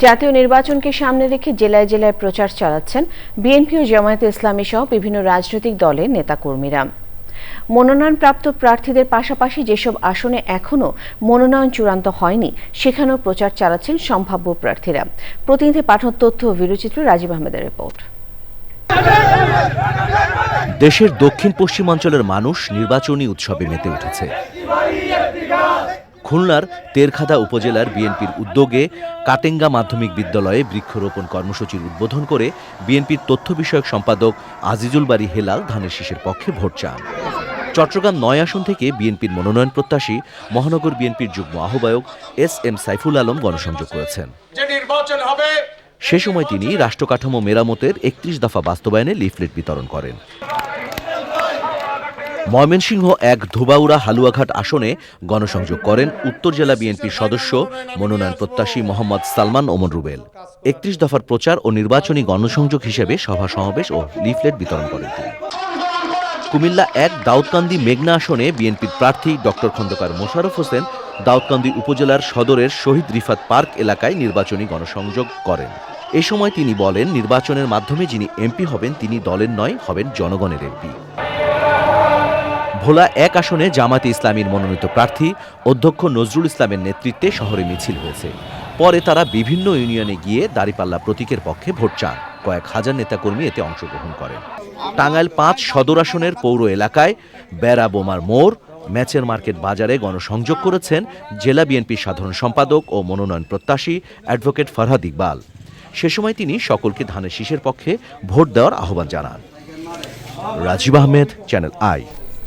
জাতীয় নির্বাচনকে সামনে রেখে জেলায় জেলায় প্রচার চালাচ্ছেন বিএনপি ও জামায়াতে ইসলামী সহ বিভিন্ন রাজনৈতিক দলের নেতাকর্মীরা। মনোনয়নপ্রাপ্ত প্রার্থীদের পাশাপাশি যেসব আসনে এখনও মনোনয়ন চূড়ান্ত হয়নি, সেখানেও প্রচার চালাচ্ছেন সম্ভাব্য প্রার্থীরা। প্রতিনিধি পাঠক তথ্য ও ভিডিওচিত্র রাজীব আহমেদের রিপোর্ট। দেশের দক্ষিণ পশ্চিমাঞ্চলের মানুষ নির্বাচনী উৎসবে মেতে উঠেছে। খুলনার তেরখাদা উপজেলার বিএনপির উদ্যোগে কাটেঙ্গা মাধ্যমিক বিদ্যালয়ে বৃক্ষরোপণ কর্মসূচির উদ্বোধন করে বিএনপির তথ্য বিষয়ক সম্পাদক আজিজুল বাড়ি হেলাল ধানের শীষের পক্ষে ভোট চান। চট্টগ্রাম নয় আসন থেকে বিএনপির মনোনয়ন প্রত্যাশী মহানগর বিএনপির যুগ্ম আহ্বায়ক এস এম সাইফুল আলম গণসংযোগ করেছেন। সে সময় তিনি রাষ্ট্রকাঠামো মেরামতের একত্রিশ দফা বাস্তবায়নে লিফলেট বিতরণ করেন। ময়মনসিংহ এক ধোবাউড়া হালুয়াঘাট আসনে গণসংযোগ করেন উত্তর জেলা বিএনপির সদস্য মনোনয়ন প্রত্যাশী মোহাম্মদ সালমান ওমর রুবেল। একত্রিশ দফার প্রচার ও নির্বাচনী গণসংযোগ হিসেবে সভা সমাবেশ ও লিফলেট বিতরণ করেন তিনি। কুমিল্লা এক দাউদকান্দি মেঘনা আসনে বিএনপির প্রার্থী ডক্টর খন্দকার মোশাররফ হোসেন দাউদকান্দি উপজেলার সদরের শহীদ রিফাত পার্ক এলাকায় নির্বাচনী গণসংযোগ করেন। এ সময় তিনি বলেন, নির্বাচনের মাধ্যমে যিনি এমপি হবেন, তিনি দলের নয়, হবেন জনগণের এমপি। ভোলা এক আসনে জামাতে ইসলামীর মনোনীত প্রার্থী অধ্যক্ষ নজরুল ইসলামের নেতৃত্বে শহরে মিছিল হয়েছে। পরে তারা বিভিন্ন ইউনিয়নে গিয়ে দাঁড়িপাল্লা প্রতীকের পক্ষে ভোট চান। কয়েক হাজার নেতাকর্মী এতে অংশগ্রহণ করেন। টাঙ্গাইল পাঁচ সদর আসনের পৌর এলাকায় বেড়া বোমার মোড়, ম্যাচের মার্কেট বাজারে গণসংযোগ করেছেন জেলা বিএনপির সাধারণ সম্পাদক ও মনোনয়ন প্রত্যাশী অ্যাডভোকেট ফরহাদ ইকবাল। সে সময় তিনি সকলকে ধানের শীষের পক্ষে ভোট দেওয়ার আহ্বান জানান। Rajib Ahmed, channel I.